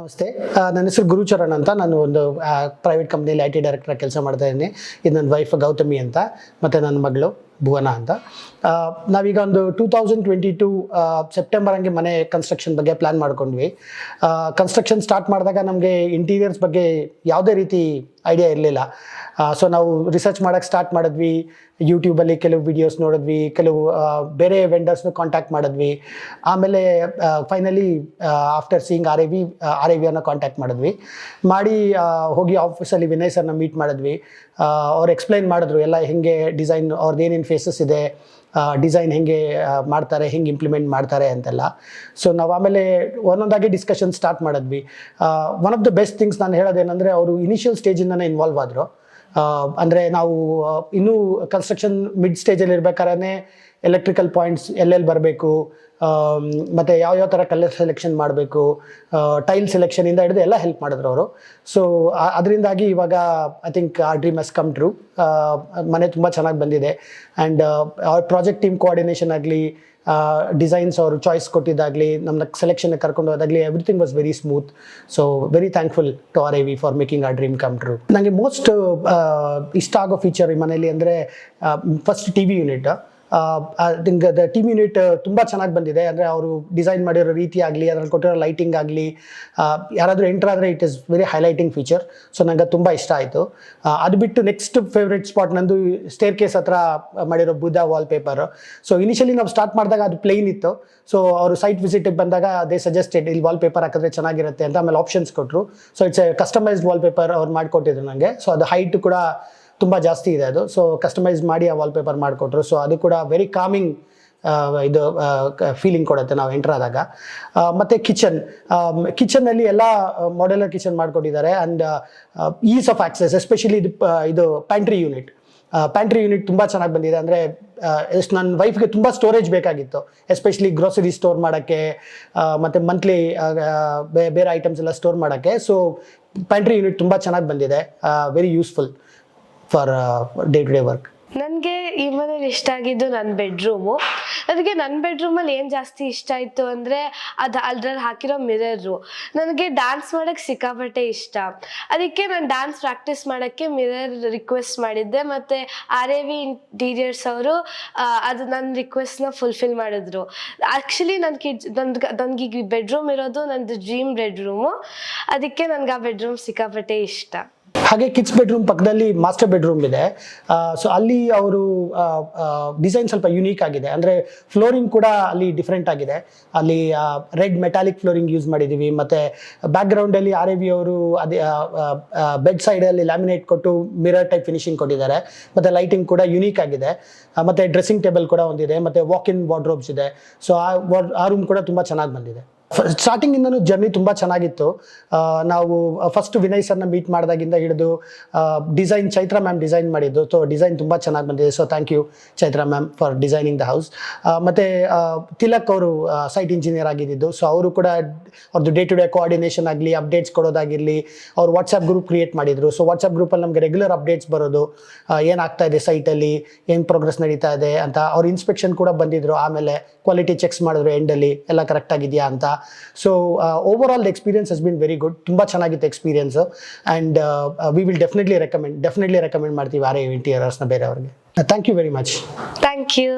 ನಮಸ್ತೆ. ನನ್ನ ಹೆಸರು ಗುರುಚರಣ್ ಅಂತ. ನಾನು ಒಂದು ಪ್ರೈವೇಟ್ ಕಂಪ್ನಿಯಲ್ಲಿ ಐ ಟಿ ಡೈರೆಕ್ಟರ್ ಕೆಲಸ ಮಾಡ್ತಾ ಇದ್ದೀನಿ. ಇದು ನನ್ನ ವೈಫ್ ಗೌತಮಿ ಅಂತ, ಮತ್ತು ನನ್ನ ಮಗಳು ಭುವನ ಅಂತ. ನಾವೀಗ ಒಂದು two thousand twenty two September ಹಂಗೆ ಮನೆ ಕನ್ಸ್ಟ್ರಕ್ಷನ್ ಬಗ್ಗೆ ಪ್ಲ್ಯಾನ್ ಮಾಡ್ಕೊಂಡ್ವಿ. ಕನ್ಸ್ಟ್ರಕ್ಷನ್ ಸ್ಟಾರ್ಟ್ ಮಾಡಿದಾಗ ನಮಗೆ ಇಂಟೀರಿಯರ್ಸ್ ಬಗ್ಗೆ ಯಾವುದೇ ರೀತಿ ಐಡಿಯಾ ಇರಲಿಲ್ಲ. ಸೊ ನಾವು ರಿಸರ್ಚ್ ಮಾಡೋಕ್ಕೆ ಸ್ಟಾರ್ಟ್ ಮಾಡಿದ್ವಿ. ಯೂಟ್ಯೂಬಲ್ಲಿ ಕೆಲವು ವಿಡಿಯೋಸ್ ನೋಡಿದ್ವಿ, ಕೆಲವು ಬೇರೆ ವೆಂಡರ್ಸ್ನ ಕಾಂಟ್ಯಾಕ್ಟ್ ಮಾಡಿದ್ವಿ. ಆಮೇಲೆ finally after seeing R A V R A ವಿಯನ್ನು contact ಮಾಡಿದ್ವಿ. ಮಾಡಿ ಹೋಗಿ ಆಫೀಸಲ್ಲಿ ವಿನಯ್ ಸರ್ನ ಮೀಟ್ ಮಾಡಿದ್ವಿ. ಅವ್ರು ಎಕ್ಸ್ಪ್ಲೈನ್ ಮಾಡಿದ್ರು, ಎಲ್ಲ ಹೆಂಗೆ ಡಿಸೈನ್ ಅವ್ರದ್ದು ಏನೇನು ಫೇಸಸ್ ಇದೆ ಡಿಸೈನ್ ಹೆಂಗೆ ಮಾಡ್ತಾರೆ, ಹೆಂಗೆ ಇಂಪ್ಲಿಮೆಂಟ್ ಮಾಡ್ತಾರೆ ಅಂತೆಲ್ಲ. ಸೊ ನಾವು ಆಮೇಲೆ ಒಂದೊಂದಾಗಿ ಡಿಸ್ಕಷನ್ ಸ್ಟಾರ್ಟ್ ಮಾಡಿದ್ವಿ. One of the best things ನಾನು ಹೇಳೋದೇನೆಂದರೆ, ಅವರು ಇನಿಷಿಯಲ್ ಸ್ಟೇಜಿಂದನೇ ಇನ್ವಾಲ್ವ್ ಆದರು. ಅಂದರೆ ನಾವು ಇನ್ನೂ ಕನ್ಸ್ಟ್ರಕ್ಷನ್ ಮಿಡ್ ಸ್ಟೇಜಲ್ಲಿ ಇರಬೇಕಾದ್ರೆ ಎಲೆಕ್ಟ್ರಿಕಲ್ ಪಾಯಿಂಟ್ಸ್ ಎಲ್ಲೆಲ್ಲಿ ಬರಬೇಕು ಮತ್ತು ಯಾವ ಥರ ಕಲರ್ ಸೆಲೆಕ್ಷನ್ ಮಾಡಬೇಕು ಟೈಲ್ ಸೆಲೆಕ್ಷನಿಂದ ಹಿಡಿದು ಎಲ್ಲ ಹೆಲ್ಪ್ ಮಾಡಿದ್ರು ಅವರು. ಸೊ ಅದರಿಂದಾಗಿ ಇವಾಗ I think a dream is come true ಮನೆ ತುಂಬ ಚೆನ್ನಾಗಿ ಬಂದಿದೆ. ಆ್ಯಂಡ್ ಅವ್ರ ಪ್ರಾಜೆಕ್ಟ್ ಟೀಮ್ ಕೋಆರ್ಡಿನೇಷನ್ ಆಗಲಿ ಡಿಸೈನ್ಸ್ ಅವರು ಚಾಯ್ಸ್ ಕೊಟ್ಟಿದ್ದಾಗಲಿ ನಮ್ಮನ್ನ ಸೆಲೆಕ್ಷನ್ ಕರ್ಕೊಂಡು ಹೋದಾಗಲಿ everything was very smooth so very thankful to R A V for making a dream come true ನನಗೆ ಮೋಸ್ಟ್ ಇಷ್ಟ ಆಗೋ ಫೀಚರ್ ಈ ಮನೆಯಲ್ಲಿ ಅಂದರೆ first T V unit think the team unit ತುಂಬ ಚೆನ್ನಾಗಿ ಬಂದಿದೆ. ಅಂದರೆ ಅವರು ಡಿಸೈನ್ ಮಾಡಿರೋ ರೀತಿ ಆಗಲಿ, ಅದರಲ್ಲಿ ಕೊಟ್ಟಿರೋ ಲೈಟಿಂಗ್ ಆಗಲಿ ಯಾರಾದರೂ ಎಂಟರ್ ಆದರೆ it is very highlighting feature so ನನಗೆ ತುಂಬ ಇಷ್ಟ ಆಯಿತು. ಅದು ಬಿಟ್ಟು ನೆಕ್ಸ್ಟ್ ಫೇವ್ರೆಟ್ ಸ್ಪಾಟ್ ನಂದು ಸ್ಟೇರ್ ಕೇಸ್ ಹತ್ರ ಮಾಡಿರೋ Buddha wallpaper so initially ನಾವು ಸ್ಟಾರ್ಟ್ ಮಾಡಿದಾಗ ಅದು ಪ್ಲೇನ್ ಇತ್ತು. ಸೊ ಅವರು ಸೈಟ್ ವಿಸಿಟಿಗೆ ಬಂದಾಗ ಅದೇ ಸಜೆಸ್ಟೆಡ್ ಇಲ್ಲಿ ವಾಲ್ ಪೇಪರ್ ಹಾಕಿದ್ರೆ ಚೆನ್ನಾಗಿರುತ್ತೆ ಅಂತ ಆಮೇಲೆ ಆಪ್ಷನ್ಸ್ ಕೊಟ್ಟರು so it's a customised wallpaper ಅವ್ರು ಮಾಡಿಕೊಟ್ಟಿದ್ರು ನನಗೆ ಸೊ ಅದು ಹೈಟ್ ಕೂಡ ತುಂಬ ಜಾಸ್ತಿ ಇದೆ ಅದು. ಸೊ ಕಸ್ಟಮೈಸ್ ಮಾಡಿ ಆ ವಾಲ್ಪೇಪರ್ ಮಾಡಿಕೊಟ್ರು. ಸೊ ಅದು ಕೂಡ ವೆರಿ ಕಾಮಿಂಗ್ ಇದು ಫೀಲಿಂಗ್ ಕೊಡುತ್ತೆ ನಾವು ಎಂಟರ್ ಆದಾಗ. ಮತ್ತು ಕಿಚನ್ ಕಿಚನ್ನಲ್ಲಿ ಎಲ್ಲ ಮಾಡೆಲರ್ ಕಿಚನ್ ಮಾಡಿಕೊಟ್ಟಿದ್ದಾರೆ. And ease of access especially ಇದು ಇದು ಪ್ಯಾಂಟ್ರಿ ಯೂನಿಟ್ ಪ್ಯಾಂಟ್ರಿ ಯೂನಿಟ್ ತುಂಬ ಚೆನ್ನಾಗಿ ಬಂದಿದೆ. ಅಂದರೆ ಎಷ್ಟು ನನ್ನ ವೈಫ್ಗೆ ತುಂಬ ಸ್ಟೋರೇಜ್ ಬೇಕಾಗಿತ್ತು. ಎಸ್ಪೆಷಲಿ ಗ್ರೋಸರಿ ಸ್ಟೋರ್ ಮಾಡೋಕ್ಕೆ ಮತ್ತು ಮಂತ್ಲಿ ಬೇರೆ ಐಟಮ್ಸ್ ಎಲ್ಲ ಸ್ಟೋರ್ ಮಾಡೋಕ್ಕೆ. ಸೊ ಪ್ಯಾಂಟ್ರಿ ಯೂನಿಟ್ ತುಂಬ ಚೆನ್ನಾಗಿ ಬಂದಿದೆ. Very useful for day to day work ನನಗೆ ಈ ಮನೇಲಿ ಇಷ್ಟ ಆಗಿದ್ದು ನನ್ನ ಬೆಡ್ರೂಮು ಅದಕ್ಕೆ ನನ್ನ ಬೆಡ್ರೂಮಲ್ಲಿ ಏನು ಜಾಸ್ತಿ ಇಷ್ಟ ಆಯಿತು ಅಂದರೆ ಅದು ಅದ್ರಲ್ಲಿ ಹಾಕಿರೋ ಮಿರರು ನನಗೆ ಡ್ಯಾನ್ಸ್ ಮಾಡೋಕ್ಕೆ ಸಿಕ್ಕಾಪಟ್ಟೆ ಇಷ್ಟ. ಅದಕ್ಕೆ ನಾನು ಡ್ಯಾನ್ಸ್ ಪ್ರಾಕ್ಟೀಸ್ ಮಾಡೋಕ್ಕೆ ಮಿರರ್ ರಿಕ್ವೆಸ್ಟ್ ಮಾಡಿದ್ದೆ. ಮತ್ತು ಆರ್ ಎ ವಿ ಇಂಟೀರಿಯರ್ಸ್ ಅವರು ಅದು ನನ್ನ ರಿಕ್ವೆಸ್ಟ್ನ ಫುಲ್ಫಿಲ್ ಮಾಡಿದ್ರು. ಆ್ಯಕ್ಚುಲಿ ನನಗೆ ನನ್ಗೆ, ನನಗೆ ಈಗ ಬೆಡ್ರೂಮ್ ಇರೋದು ನಂದು ಡ್ರೀಮ್ ಬೆಡ್ರೂಮು ಅದಕ್ಕೆ ನನಗೆ ಆ ಬೆಡ್ರೂಮ್ ಸಿಕ್ಕಾಪಟ್ಟೆ ಇಷ್ಟ. ಹಾಗೆ ಕಿಡ್ಸ್ ಬೆಡ್ರೂಮ್ ಪಕ್ಕದಲ್ಲಿ ಮಾಸ್ಟರ್ ಬೆಡ್ರೂಮ್ ಇದೆ. ಸೊ ಅಲ್ಲಿ ಅವರು ಡಿಸೈನ್ ಸ್ವಲ್ಪ ಯುನೀಕ್ ಆಗಿದೆ. ಅಂದರೆ ಫ್ಲೋರಿಂಗ್ ಕೂಡ ಅಲ್ಲಿ ಡಿಫ್ರೆಂಟ್ ಆಗಿದೆ. ಅಲ್ಲಿ ರೆಡ್ ಮೆಟಾಲಿಕ್ ಫ್ಲೋರಿಂಗ್ ಯೂಸ್ ಮಾಡಿದ್ದೀವಿ ಮತ್ತು ಬ್ಯಾಕ್ಗ್ರೌಂಡಲ್ಲಿ ಆರ್ ಎ ವಿ ಅವರು ಅದೇ ಬೆಡ್ ಸೈಡಲ್ಲಿ ಲ್ಯಾಮಿನೇಟ್ ಕೊಟ್ಟು ಮಿರರ್ ಟೈಪ್ ಫಿನಿಶಿಂಗ್ ಕೊಟ್ಟಿದ್ದಾರೆ. ಮತ್ತು ಲೈಟಿಂಗ್ ಕೂಡ ಯುನೀಕ್ ಆಗಿದೆ. ಮತ್ತು ಡ್ರೆಸ್ಸಿಂಗ್ ಟೇಬಲ್ ಕೂಡ ಒಂದಿದೆ. ಮತ್ತು ವಾಕ್ ಇನ್ ವಾರ್ಡ್ರೋಬ್ಸ್ ಇದೆ. ಸೊ ಆ ಆ ರೂಮ್ ಕೂಡ ತುಂಬ ಚೆನ್ನಾಗಿ ಬಂದಿದೆ. ಸ್ಟಾರ್ಟಿಂಗ್ ಇಂದನೂ ಜರ್ನಿ ತುಂಬ ಚೆನ್ನಾಗಿತ್ತು. ನಾವು ಫಸ್ಟ್ ವಿನಯ್ ಸರ್ನ ಮೀಟ್ ಮಾಡಿದಾಗಿಂದ ಹಿಡಿದು ಡಿಸೈನ್ ಚೈತ್ರ ಮ್ಯಾಮ್ ಡಿಸೈನ್ ಮಾಡಿದ್ದು. ಸೊ ಡಿಸೈನ್ ತುಂಬ ಚೆನ್ನಾಗಿ ಬಂದಿದೆ. So thank you Chaitra ma'am for designing the house ಮತ್ತು ತಿಲಕ್ ಅವರು ಸೈಟ್ ಇಂಜಿನಿಯರ್ ಆಗಿದ್ದು. ಸೊ ಅವರು ಕೂಡ ಅವ್ರದ್ದು ಡೇ ಟು ಡೇ ಕೋಆರ್ಡಿನೇಷನ್ ಆಗಲಿ ಅಪ್ಡೇಟ್ಸ್ ಕೊಡೋದಾಗಿರಲಿ, ಅವ್ರು ವಾಟ್ಸಪ್ ಗ್ರೂಪ್ ಕ್ರಿಯೇಟ್ ಮಾಡಿದ್ರು. ಸೊ ವಾಟ್ಸಪ್ ಗ್ರೂಪಲ್ಲಿ ನಮಗೆ ರೆಗ್ಯುಲರ್ ಅಪ್ಡೇಟ್ಸ್ ಬರೋದು. ಏನಾಗ್ತಾ ಇದೆ ಸೈಟಲ್ಲಿ ಏನು ಪ್ರೋಗ್ರೆಸ್ ನಡೀತಾ ಇದೆ? ಅಂತ ಅವ್ರ ಇನ್ಸ್ಪೆಕ್ಷನ್ ಕೂಡ ಬಂದಿದ್ರು. ಆಮೇಲೆ ಕ್ವಾಲಿಟಿ ಚೆಕ್ಸ್ ಮಾಡಿದ್ರು ಎಂಡಲ್ಲಿ ಎಲ್ಲ ಕರೆಕ್ಟ್ ಆಗಿದೆಯಾ ಅಂತ. So overall experience has been very good ತುಂಬ ಚೆನ್ನಾಗಿತ್ತು experience and we will definitely recommend definitely recommend ಮಾಡ್ತೀವಿ ಆರ್ ಎ ಇಂಟೀರಿಯರ್ಸ್ನ ಬೇರೆಯವ್ರಿಗೆ. Thank you very much thank you